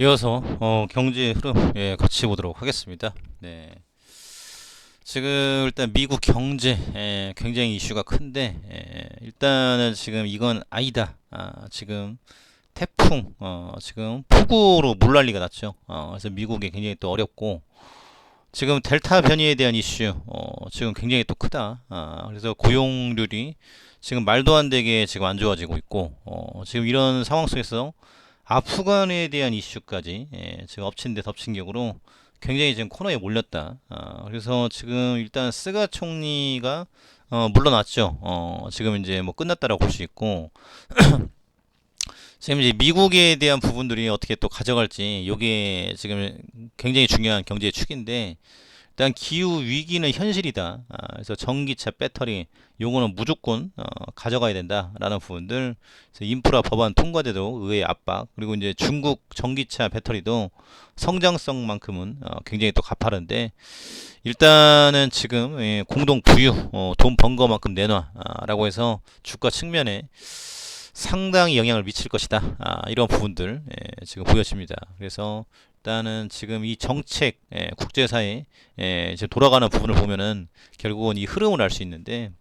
이어서 어, 경제 흐름 예, 같이 보도록 하겠습니다. 네. 지금 일단 미국 경제 예, 굉장히 이슈가 큰데 예, 일단은 지금 이건 아니다. 아, 지금 태풍 어, 지금 폭우로 물난리가 났죠. 어, 그래서 미국이 굉장히 또 어렵고 지금 델타 변이에 대한 이슈 어, 지금 굉장히 또 크다. 아, 그래서 고용률이 지금 말도 안 되게 지금 안 좋아지고 있고 어, 지금 이런 상황 속에서 아프간에 대한 이슈까지 예, 지금 엎친 데 덮친 격으로 굉장히 지금 코너에 몰렸다. 아, 그래서 지금 일단 스가 총리가 어, 물러났죠. 어, 지금 이제 뭐 끝났다라고 볼 수 있고 지금 이제 미국에 대한 부분들이 어떻게 또 가져갈지 요게 지금 굉장히 중요한 경제 축인데 일단 기후 위기는 현실이다. 아, 그래서 전기차 배터리 요거는 무조건 어, 가져가야 된다라는 부분들. 인프라 법안 통과돼도 의회 압박 그리고 이제 중국 전기차 배터리도 성장성만큼은 어, 굉장히 또 가파른데 일단은 지금 예, 공동 부유 어, 돈 번 거만큼 내놔라고 해서 주가 측면에 상당히 영향을 미칠 것이다. 아, 이런 부분들 예, 지금 보여집니다. 그래서 일단은 지금 이 정책 예, 국제사회 예, 지금 돌아가는 부분을 보면은 결국은 이 흐름을 알 수 있는데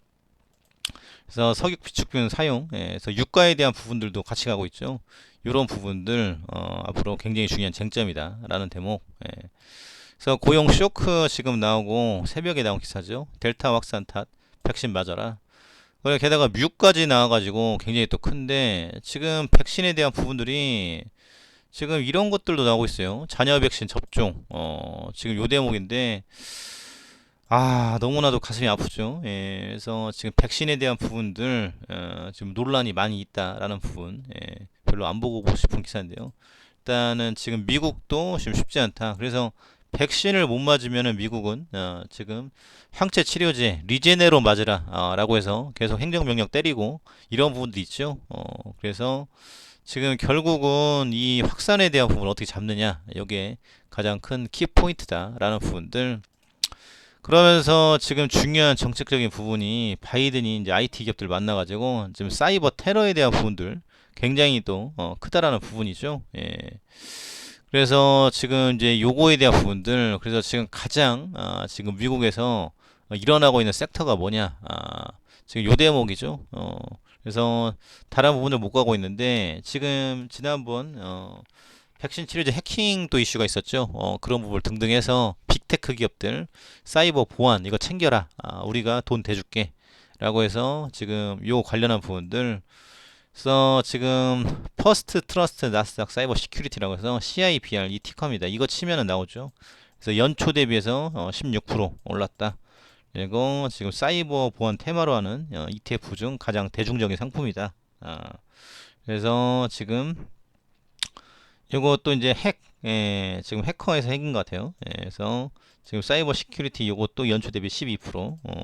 그래서 석유 비축분 사용 예, 그래서 유가에 대한 부분들도 같이 가고 있죠. 이런 부분들 어, 앞으로 굉장히 중요한 쟁점이다 라는 대목. 예. 그래서 고용 쇼크 지금 나오고 새벽에 나온 기사죠. 델타 확산 탓 백신 맞아라. 그리고 게다가 뮤까지 나와가지고 굉장히 또 큰데 지금 백신에 대한 부분들이 지금 이런 것들도 나오고 있어요. 자녀 백신 접종. 어, 지금 요 대목인데 아, 너무나도 가슴이 아프죠. 예, 그래서 지금 백신에 대한 부분들 어, 지금 논란이 많이 있다라는 부분 예, 별로 안 보고 싶은 기사인데요. 일단은 지금 미국도 지금 쉽지 않다. 그래서 백신을 못 맞으면은 미국은 어, 지금 항체 치료제 리제네로 맞으라 어, 라고 해서 계속 행정명령 때리고 이런 부분도 있죠. 어, 그래서 지금 결국은 이 확산에 대한 부분 을 어떻게 잡느냐 이게 가장 큰 키포인트다라는 부분들 그러면서 지금 중요한 정책적인 부분이 바이든이 이제 IT 기업들 만나가지고 지금 사이버 테러에 대한 부분들 굉장히 또 어, 크다라는 부분이죠. 예. 그래서 지금 이제 요거에 대한 부분들 그래서 지금 가장 아, 지금 미국에서 일어나고 있는 섹터가 뭐냐 아, 지금 요 대목이죠. 어, 그래서 다른 부분을 못 가고 있는데 지금 지난번 어, 백신 치료제 해킹 또 이슈가 있었죠. 어, 그런 부분 등등 해서 빅테크 기업들 사이버 보안 이거 챙겨라. 아, 우리가 돈 대줄게. 라고 해서 지금 요 관련한 부분들 그래서 지금 퍼스트 트러스트 나스닥 사이버 시큐리티라고 해서 CIBR 이 티커입니다. 이거 치면은 나오죠. 그래서 연초 대비해서 어, 16% 올랐다. 그리고 지금 사이버 보안 테마로 하는 어, ETF 중 가장 대중적인 상품이다. 아, 그래서 지금 요것도 이제 핵, 예, 지금 해커에서 핵인 것 같아요. 예, 그래서 지금 사이버 시큐리티 요것도 연초 대비 12%. 어,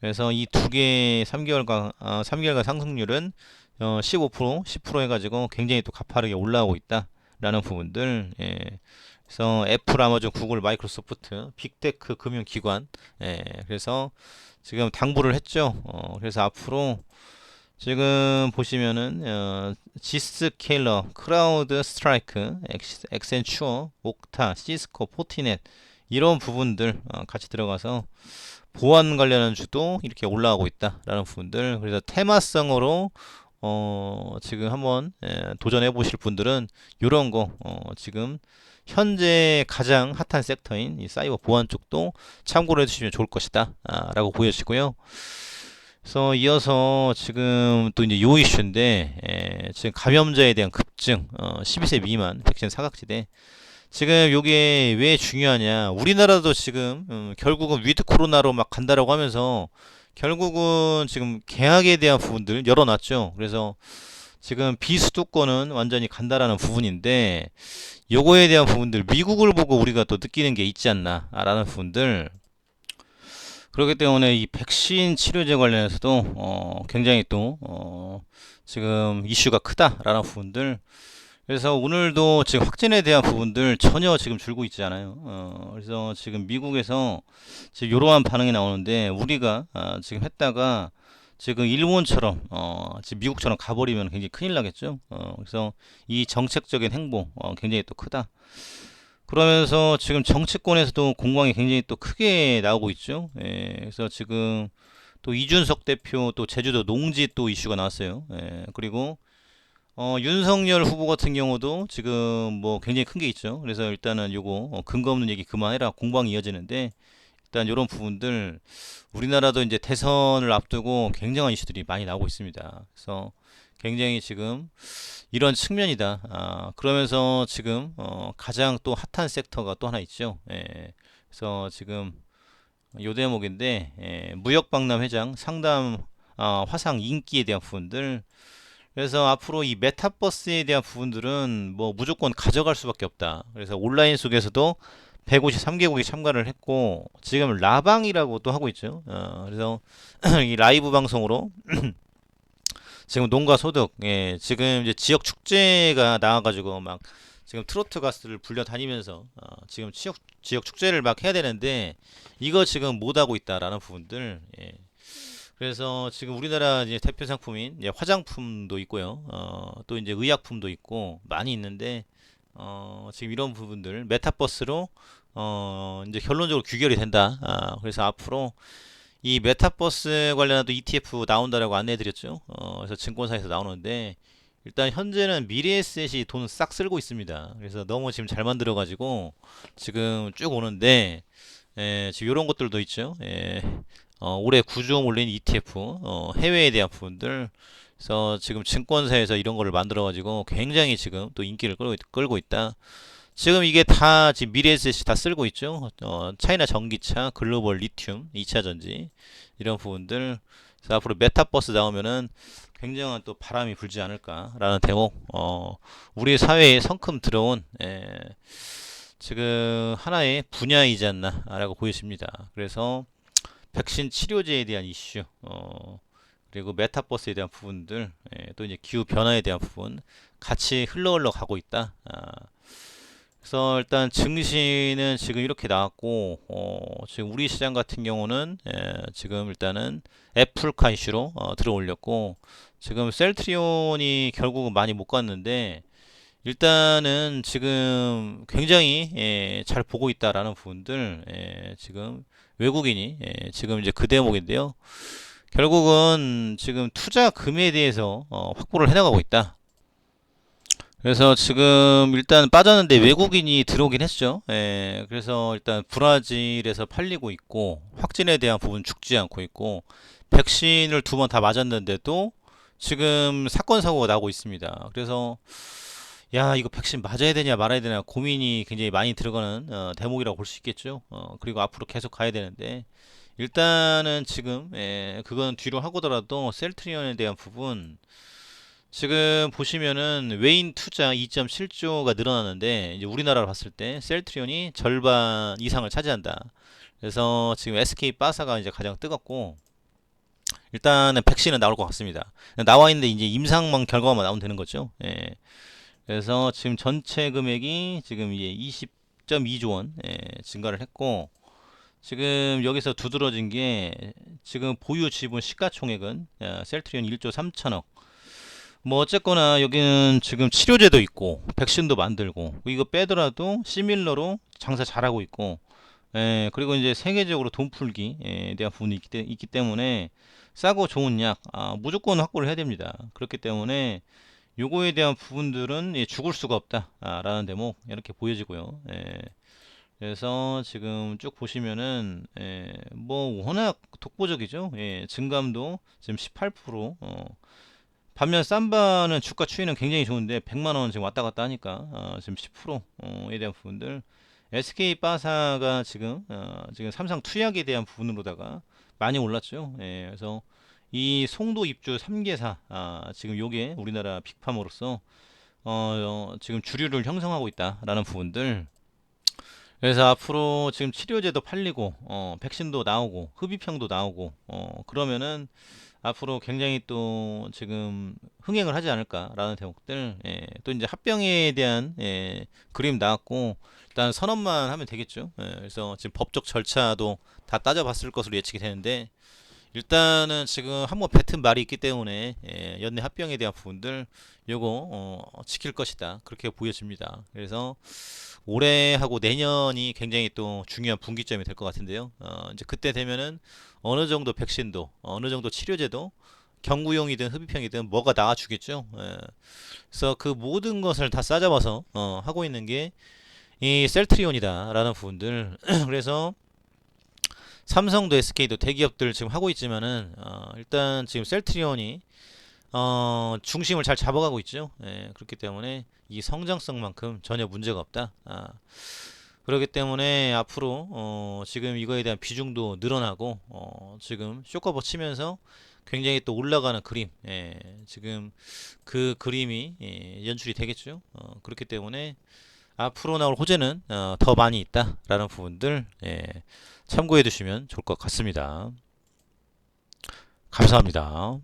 그래서 이 두 개 3개월간 어, 3개월간 상승률은 어, 15% 10% 해가지고 굉장히 또 가파르게 올라오고 있다라는 부분들. 예. 그래서 애플, 아마존, 구글, 마이크로소프트, 빅테크 금융기관. 예. 그래서 지금 당부를 했죠. 어, 그래서 앞으로 지금 보시면은 어, 지스케일러, 크라우드 스트라이크, 엑센추어, 옥타, 시스코, 포티넷 이런 부분들 어, 같이 들어가서 보안 관련한 주도 이렇게 올라가고 있다라는 부분들 그래서 테마성으로 어, 지금 한번 예, 도전해 보실 분들은 이런 거 어, 지금 현재 가장 핫한 섹터인 이 사이버 보안 쪽도 참고를 해주시면 좋을 것이다 아, 라고 보여지고요. 그래서 이어서 지금 또 이제 요 이슈인데 에, 지금 감염자에 대한 급증 어, 12세 미만 백신 사각지대. 지금 요게 왜 중요하냐? 우리나라도 지금 음, 결국은 위드 코로나로 막 간다라고 하면서 결국은 지금 계약에 대한 부분들 열어놨죠. 그래서 지금 비수도권은 완전히 간다라는 부분인데 요거에 대한 부분들 미국을 보고 우리가 또 느끼는 게 있지 않나 라는 부분들 그렇기 때문에 이 백신 치료제 관련해서도 어, 굉장히 또 어, 지금 이슈가 크다라는 부분들 그래서 오늘도 지금 확진에 대한 부분들 전혀 지금 줄고 있지 않아요. 어, 그래서 지금 미국에서 지금 이러한 반응이 나오는데 우리가 아, 지금 했다가 지금 일본처럼 어, 지금 미국처럼 가버리면 굉장히 큰일 나겠죠. 어, 그래서 이 정책적인 행보 어, 굉장히 또 크다. 그러면서 지금 정치권에서도 공방이 굉장히 또 크게 나오고 있죠. 예, 그래서 지금 또 이준석 대표 또 제주도 농지 또 이슈가 나왔어요. 예, 그리고 어, 윤석열 후보 같은 경우도 지금 뭐 굉장히 큰 게 있죠. 그래서 일단은 요거 어, 근거 없는 얘기 그만해라 공방이 이어지는데 일단 이런 부분들 우리나라도 이제 대선을 앞두고 굉장한 이슈들이 많이 나오고 있습니다. 그래서 굉장히 지금 이런 측면이다. 아, 그러면서 지금 어, 가장 또 핫한 섹터가 또 하나 있죠. 예, 그래서 지금 요 대목인데 예, 무역박람 회장 상담 아, 화상 인기에 대한 부분들 그래서 앞으로 이 메타버스에 대한 부분들은 뭐 무조건 가져갈 수밖에 없다. 그래서 온라인 속에서도 153개국이 참가를 했고 지금 라방이라고 또 하고 있죠. 어, 그래서 이 라이브 방송으로 지금 농가 소득, 예, 지금 이제 지역 축제가 나와가지고 막 지금 트로트 가수를 불려 다니면서 어, 지금 지역 지역 축제를 막 해야 되는데 이거 지금 못 하고 있다라는 부분들. 예. 그래서 지금 우리나라 이제 대표 상품인 이제 화장품도 있고요. 어, 또 이제 의약품도 있고 많이 있는데 어, 지금 이런 부분들 메타버스로 어, 이제 결론적으로 규결이 된다. 아, 그래서 앞으로 이 메타버스 관련한 또 ETF 나온다라고 안내해드렸죠. 어, 그래서 증권사에서 나오는데 일단 현재는 미래에셋이 돈 싹 쓸고 있습니다. 그래서 너무 지금 잘 만들어가지고 지금 쭉 오는데 예, 지금 이런 것들도 있죠. 예, 어, 올해 구조음 올린 ETF 어, 해외에 대한 부분들 그래서 지금 증권사에서 이런 거를 만들어 가지고 굉장히 지금 또 인기를 끌고, 있- 끌고 있다. 지금 이게 다 지금 미래에셋이 다 쓸고 있죠. 어, 차이나 전기차, 글로벌 리튬, 2차 전지 이런 부분들. 그래서 앞으로 메타버스 나오면은 굉장한 또 바람이 불지 않을까라는 대목. 어, 우리 사회에 성큼 들어온 예, 지금 하나의 분야이지 않나라고 보여집니다. 그래서 백신 치료제에 대한 이슈, 어, 그리고 메타버스에 대한 부분들, 예, 또 이제 기후 변화에 대한 부분 같이 흘러 흘러 가고 있다. 아, 그래서 일단 증시는 지금 이렇게 나왔고, 어, 지금 우리 시장 같은 경우는 예, 지금 일단은 애플카 이슈로 어, 들어 올렸고, 지금 셀트리온이 결국은 많이 못 갔는데, 일단은 지금 굉장히 예, 잘 보고 있다라는 부분들 예, 지금 외국인이 예, 지금 이제 그 대목인데요. 결국은 지금 투자 금에 대해서 어, 확보를 해나가고 있다. 그래서 지금 일단 빠졌는데 외국인이 들어오긴 했죠. 예, 그래서 일단 브라질에서 팔리고 있고 확진에 대한 부분 죽지 않고 있고 백신을 두 번 다 맞았는데도 지금 사건 사고가 나고 있습니다. 그래서 야 이거 백신 맞아야 되냐 말아야 되냐 고민이 굉장히 많이 들어가는 어, 대목이라고 볼 수 있겠죠. 어, 그리고 앞으로 계속 가야 되는데 일단은 지금 예, 그건 뒤로 하고더라도 셀트리온에 대한 부분 지금 보시면은 외인 투자 2.7조가 늘어나는데 이제 우리나라로 봤을 때 셀트리온이 절반 이상을 차지한다. 그래서 지금 SK 빠사가 이제 가장 뜨겁고 일단은 백신은 나올 것 같습니다. 나와 있는데 이제 임상만 결과만 나오면 되는 거죠. 예. 그래서 지금 전체 금액이 지금 이제 20.2조 원 예, 증가를 했고 지금 여기서 두드러진 게 지금 보유 지분 시가총액은 야, 셀트리온 1조 3천억 뭐 어쨌거나 여기는 지금 치료제도 있고 백신도 만들고 이거 빼더라도 시밀러로 장사 잘하고 있고 예, 그리고 이제 세계적으로 돈 풀기에 대한 부분이 있기, 때- 있기 때문에 싸고 좋은 약 아, 무조건 확보를 해야 됩니다. 그렇기 때문에 요거에 대한 부분들은 예, 죽을 수가 없다라는 대목 이렇게 보여지고요. 예, 그래서 지금 쭉 보시면은 예, 뭐 워낙 독보적이죠. 예, 증감도 지금 18%. 어, 반면 삼바는 주가 추이는 굉장히 좋은데 100만 원 지금 왔다 갔다 하니까 어, 지금 10%에 대한 부분들 SK 바사가 지금 어, 지금 삼성 투약에 대한 부분으로다가 많이 올랐죠. 예, 그래서 이 송도 입주 3개사 아, 지금 요게 우리나라 빅팜으로서 어, 어, 지금 주류를 형성하고 있다라는 부분들 그래서 앞으로 지금 치료제도 팔리고 어, 백신도 나오고 흡입형도 나오고 어, 그러면은 앞으로 굉장히 또 지금 흥행을 하지 않을까라는 대목들 예, 또 이제 합병에 대한 예, 그림 나왔고 일단 선언만 하면 되겠죠. 예, 그래서 지금 법적 절차도 다 따져봤을 것으로 예측이 되는데 일단은 지금 한번 뱉은 말이 있기 때문에 예, 연내 합병에 대한 부분들 요거 어, 지킬 것이다 그렇게 보여집니다. 그래서 올해하고 내년이 굉장히 또 중요한 분기점이 될 것 같은데요. 어, 이제 그때 되면은 어느 정도 백신도 어느 정도 치료제도 경구용이든 흡입형이든 뭐가 나와주겠죠. 예. 그래서 그 모든 것을 다 싸잡아서 어, 하고 있는 게 이 셀트리온이다라는 부분들. 그래서 삼성도 SK도 대기업들 지금 하고 있지만은 어, 일단 지금 셀트리온이 어, 중심을 잘 잡아가고 있죠. 예, 그렇기 때문에 이 성장성만큼 전혀 문제가 없다. 아, 그렇기 때문에 앞으로 어, 지금 이거에 대한 비중도 늘어나고 어, 지금 쇼커버 치면서 굉장히 또 올라가는 그림, 예, 지금 그 그림이 예, 연출이 되겠죠. 어, 그렇기 때문에 앞으로 나올 호재는 어, 더 많이 있다라는 부분들 예, 참고해 두시면 좋을 것 같습니다. 감사합니다.